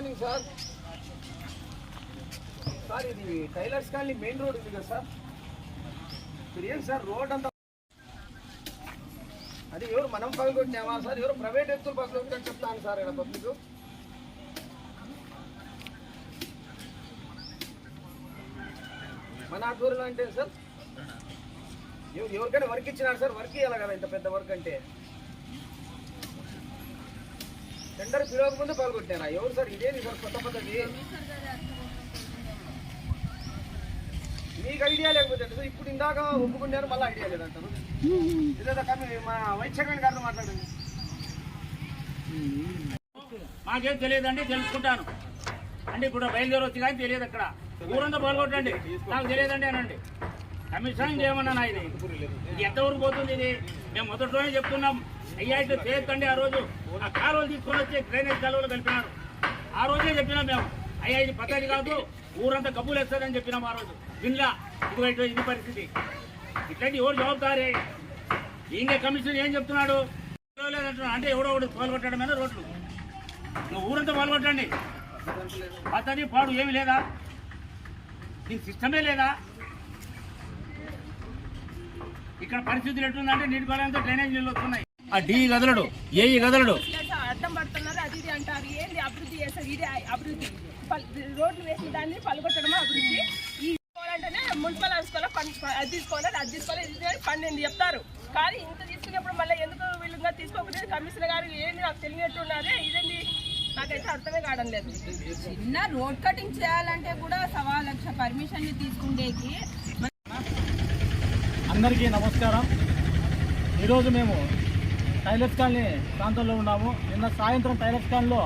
Morning sir. Sir ఇది tailors colony main road ఉంది కదా సార్. మీరు ఏం సార్ రోడ్ అంతా అది ఎవరు మనం పగలగొట్టినామా సార్? ఎవరు ప్రైవేట్ వ్యక్తులు పగలగొట్టని చెప్తాను సార్ ఇక్కడ పబ్లిక్. మన ఆధ్వర్యంలో అంటే సార్ ఎవరికైనా వర్క్ ఇచ్చినారు సార్? వర్క్ ఇవ్వాలి కదా ఇంత పెద్ద వర్క్ అంటే? టెండర్ పిలవక ముందు పాల్గొట్టారా ఎవరు సార్? ఇదేంటి సార్ కొత్త పద్ధతి? మీకు ఐడియా లేకపోతే సార్? ఇప్పుడు ఇందాక ఒప్పుకున్నారు మళ్ళీ ఐడియా లేదంటారు. ఇదేదో కమి మా వైస్ గారితో మాట్లాడండి. మాకేం తెలియదండి తెలుసుకుంటాను. అంటే ఇప్పుడు బయలుదేరి వచ్చి కానీ తెలియదు అక్కడ. ఊరంతా పాల్గొట్టండి. నాకు తెలియదండి అనండి. కమిషన్ చేయమన్నా ఇది ఇది ఎంతవరకు పోతుంది ఇది? మేము మొదట్లోనే చెప్తున్నాం అయ్యా ఇట్లా చేయొద్దండి ఆ రోజు. ఆ కాలువలు తీసుకొని వచ్చి డ్రైనేజ్ కాలువలు కలిపినారు. ఆ రోజే చెప్పినాం మేము అయ్యా ఇది పద్ధతి కాదు ఊరంతా కబ్బులు వేస్తారని చెప్పినాం ఆ రోజు. దీనిలా ఇదిగో ఇది పరిస్థితి. ఇట్లాంటి ఎవరు జవాబుదారి? ఇంకా కమిషన్ ఏం చెప్తున్నాడు? అంటే ఎవడో ఒకటి పాల్గొట్టడమేనా రోడ్లు. నువ్వు ఊరంతా పాల్గొట్టండి పద్ధతి పాడు ఏమి లేదా? దీని సిస్టమే లేదా? ఇక్కడ పరిస్థితులు ఎట్లుందంటే నీటి కాలంతో డ్రైనేజ్ నీళ్ళు వస్తున్నాయి? ఆ డి గదలడు ఏ గదలడు? అడ్డం పడుతున్నారు అది ఇది అంటారు. ఏంది అభివృద్ధి చేస్తారు ఇది అభివృద్ధి. పల్- రోడ్లు వేసిన దాన్ని పలగొట్టడమే అభివృద్ధి? ఈ తీసుకోవాలంటేనే మున్సిపల్ తీసుకోవాలి పని అది తీసుకోవాలి అది తీసుకోవాలి ఇది పన్నెండు చెప్తారు. కానీ ఇంత తీసుకున్నప్పుడు మళ్ళీ ఎందుకు వీళ్ళుగా తీసుకోకపోతే కమిషనర్ గారు ఏంది నాకు తెలియనట్టున్నారే? ఇదేంది? నాకైతే అర్థమే కావడం లేదు. చిన్న రోడ్ కటింగ్ చేయాలంటే కూడా సవా లక్ష పర్మిషన్ తీసుకుండేకి అందరికీ నమస్కారం. ఈరోజు మేము టైలర్స్ కాలనీ ప్రాంతంలో ఉన్నాము. నిన్న సాయంత్రం టైలర్స్ కాలనీలో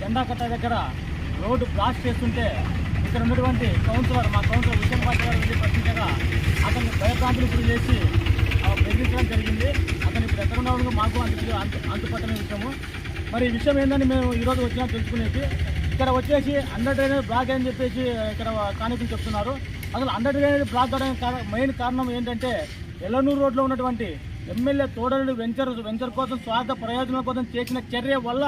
జెండా కట్ట దగ్గర రోడ్డు బ్లాస్ట్ చేస్తుంటే ఇక్కడ ఉన్నటువంటి కౌన్సిలర్ మా కౌన్సిలర్ విజయన్ పాటి గారు వెళ్ళి ప్రశ్నించగా అతన్ని భయప్రాంతులు గురి చేసి బెదిరించడం జరిగింది. అతను ఇప్పుడు ఎక్కడ ఉన్నాడు మాకు అంత అంతు అంతుపట్టని విషయము. మరి ఈ విషయం ఏందని మేము ఈరోజు వచ్చినా తెలుసుకునేది. ఇక్కడ వచ్చేసి అండర్ డ్రైనేజ్ బ్లాక్ అని చెప్పేసి ఇక్కడ స్థానికులు చెప్తున్నారు. అసలు అండర్ డ్రైనేజ్ బ్లాక్ అవడానికి మెయిన్ కారణం ఏంటంటే ఎల్లనూరు రోడ్లో ఉన్నటువంటి ఎమ్మెల్యే తోడరుడు వెంచర్ వెంచర్ కోసం స్వార్థ ప్రయోజనం కోసం చేసిన చర్య వల్ల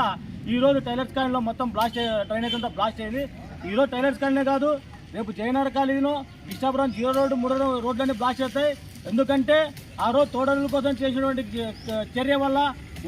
ఈ రోజు టైలర్స్ కాలనీలో మొత్తం బ్లాస్ట్ డ్రైనేజ్ అంతా బ్లాస్ట్ అయింది. ఈ రోజు టైలర్స్ కాలనీ కాదు రేపు జయనగర్ కాలనీలో ఇష్టాపురం జీరో రోడ్డు మూడో రోడ్లన్నీ బ్లాస్ట్ అవుతాయి ఎందుకంటే ఆ రోజు తోడరుల కోసం చేసినటువంటి చర్య వల్ల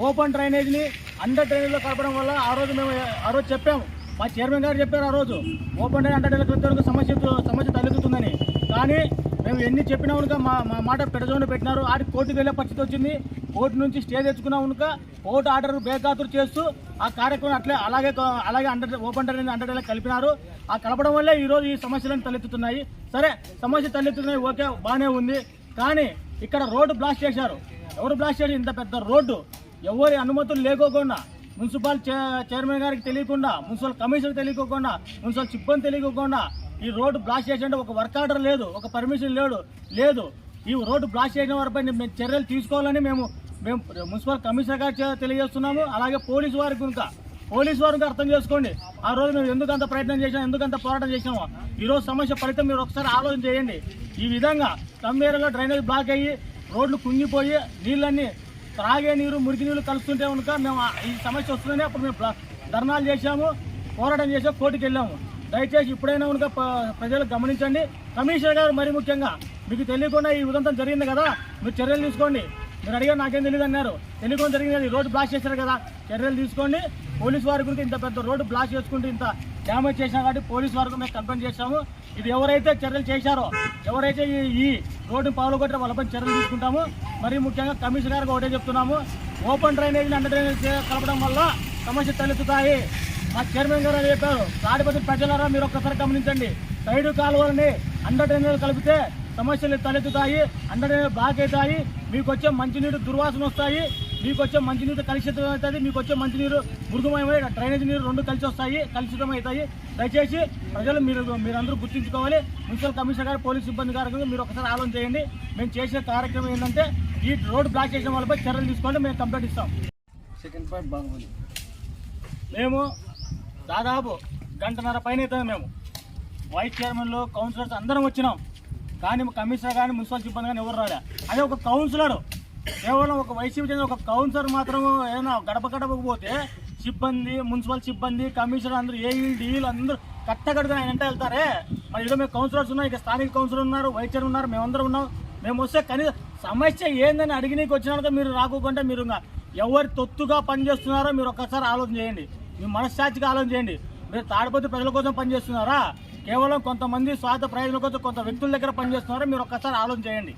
ఓపెన్ డ్రైనేజ్ని అండర్ డ్రైనేజ్లో కలపడం వల్ల ఆ రోజు మేము ఆ రోజు చెప్పాము. మా చైర్మన్ గారు చెప్పారు ఆ రోజు ఓపెన్ డ్రైన్ అండర్ వరకు సమస్య సమస్య తలెత్తుతుందని. కానీ మేము ఎన్ని చెప్పినా ఉనుక మా మా మాట పెడజోని పెట్టినారు. ఆడికి కోర్టుకు వెళ్ళే పరిస్థితి వచ్చింది. కోర్టు నుంచి స్టే తెచ్చుకున్నా ఉనుక కోర్టు ఆర్డర్ బేఖాతురు చేస్తూ ఆ కార్యక్రమం అట్లే అలాగే అలాగే అండర్ ఓపెన్ డ్రైనేజ్ అండర్ కలిపినారు. ఆ కలపడం వల్లే ఈరోజు ఈ సమస్యలను తలెత్తుతున్నాయి. సరే సమస్య తలెత్తుతున్నాయి. ఓకే బాగానే ఉంది. కానీ ఇక్కడ రోడ్డు బ్లాస్ట్ చేశారు. ఎవరు బ్లాస్ట్ చేశారు? ఇంత పెద్ద రోడ్డు. ఎవరి అనుమతులు లేకోకుండా మున్సిపల్ చైర్మన్ గారికి తెలియకుండా మున్సిపల్ కమిషనర్ తెలియకోకుండా మున్సిపల్ సిబ్బంది తెలియకోకుండా ఈ రోడ్డు బ్లాస్ట్ చేసినట్టు ఒక వర్క్ ఆర్డర్ లేదు ఒక పర్మిషన్ లేడు లేదు. ఈ రోడ్డు బ్లాస్ట్ చేసిన వారిపై మేము చర్యలు తీసుకోవాలని మేము మేము మున్సిపల్ కమిషనర్ గారికి తెలియజేస్తున్నాము అలాగే పోలీసు వారికి కనుక పోలీసు వారికి అర్థం చేసుకోండి ఆ రోజు మేము ఎందుకు అంత ప్రయత్నం చేసాము ఎందుకు అంత పోరాటం చేసామో ఈ రోజు సమస్య ఫలితం మీరు ఒకసారి ఆలోచన చేయండి. ఈ విధంగా తమ్మేరలో డ్రైనేజ్ బ్లాక్ అయ్యి రోడ్లు కుంగిపోయి నీళ్ళన్నీ త్రాగే నీరు మురికి నీళ్ళు కలుస్తుంటే కనుక మేము ఈ సమస్య వస్తుందని అప్పుడు మేము ధర్నాలు చేశాము పోరాటం చేసాము కోర్టుకు వెళ్ళాము. దయచేసి ఇప్పుడైనా కనుక ప్రజలు గమనించండి. కమిషనర్ గారు మరీ ముఖ్యంగా మీకు తెలియకుండా ఈ ఉదంతం జరిగింది కదా మీరు చర్యలు తీసుకోండి. మీరు అడిగా నాకేం తెలియదు అన్నారు. తెలియకుండా జరిగింది కదా ఈ రోడ్డు బ్లాస్ట్ చేశారు కదా చర్యలు తీసుకోండి. పోలీసు వారి గురించి ఇంత పెద్ద రోడ్డు బ్లాస్ట్ చేసుకుంటూ ఇంత డ్యామేజ్ చేసినా కాబట్టి పోలీస్ వరకు మేము కంప్లైంట్ చేశాము. ఇది ఎవరైతే చర్యలు చేశారో ఎవరైతే ఈ ఈ రోడ్డును పాల్గొట్టారో వాళ్ళపై చర్యలు తీసుకుంటాము మరి ముఖ్యంగా కమిషనర్ గారికి ఒకటే చెప్తున్నాము. ఓపెన్ డ్రైనేజ్ అండర్ డ్రైనేజ్ కలపడం వల్ల సమస్య తలెత్తుతాయి. మా చైర్మన్ గారు చెప్పారు. తాడిపత్రి ప్రజలారా మీరు ఒక్కసారి గమనించండి. సైడ్ కాలువలని అండర్ డ్రైనేజ్ కలిపితే సమస్యలు తలెత్తుతాయి అండర్ డ్రైనేజ్ బ్లాక్ అవుతాయి. మీకు వచ్చే మంచినీరు దుర్వాసన వస్తాయి. మీకు వచ్చే మంచినీరు కలుషితం అవుతుంది మీకు వచ్చే మంచినీరు మృదుమయమై డ్రైనేజ్ నీరు రెండు కలిసి వస్తాయి కలుషితం అవుతాయి. దయచేసి ప్రజలు మీరు మీరందరూ గుర్తుంచుకోవాలి మున్సిపల్ కమిషనర్ గారు పోలీస్ సిబ్బంది గారు మీరు ఒకసారి ఆలోచన చేయండి. మేము చేసే కార్యక్రమం ఏంటంటే ఈ రోడ్డు బ్లాక్ చేసిన వాళ్ళపై చర్యలు తీసుకోండి మేము కంప్లైంట్ ఇస్తాం. సెకండ్ పాయింట్ బాగుంది. మేము దాదాపు గంటన్నర పైన అవుతుంది మేము. వైస్ చైర్మన్లు కౌన్సిలర్స్ అందరం వచ్చినాం. కానీ కమిషనర్ కానీ మున్సిపల్ సిబ్బంది కానీ ఎవరు రాలే. అదే ఒక కౌన్సిలర్ కేవలం ఒక వైసీపీ చెందిన ఒక కౌన్సిలర్ మాత్రం ఏదైనా గడప గడపకు పోతే సిబ్బంది మున్సిపల్ సిబ్బంది కమిషనర్ అందరూ ఏఈ డీలు అందరూ కట్టగడుగుని ఆయన వెంట వెళ్తారే? మరి ఇదో మేము కౌన్సిలర్స్ ఉన్నాం ఇక స్థానిక కౌన్సిలర్ ఉన్నారు వైస్ చైర్మన్ ఉన్నారు మేమందరం ఉన్నాం. మేము వస్తే కనీసం సమస్య ఏందని అడిగినీకి వచ్చినాక మీరు రాకుంటే మీరు ఇంకా ఎవరు తొత్తుగా పనిచేస్తున్నారో మీరు ఒక్కసారి ఆలోచన చేయండి. మీ మనశ్శాచిగా ఆలోచన చేయండి. మీరు తాడిపోతే ప్రజల కోసం పనిచేస్తున్నారా కేవలం కొంతమంది స్వార్థ ప్రయోజనం కోసం కొంత వ్యక్తుల దగ్గర పనిచేస్తున్నారా మీరు ఒక్కసారి ఆలోచన చేయండి.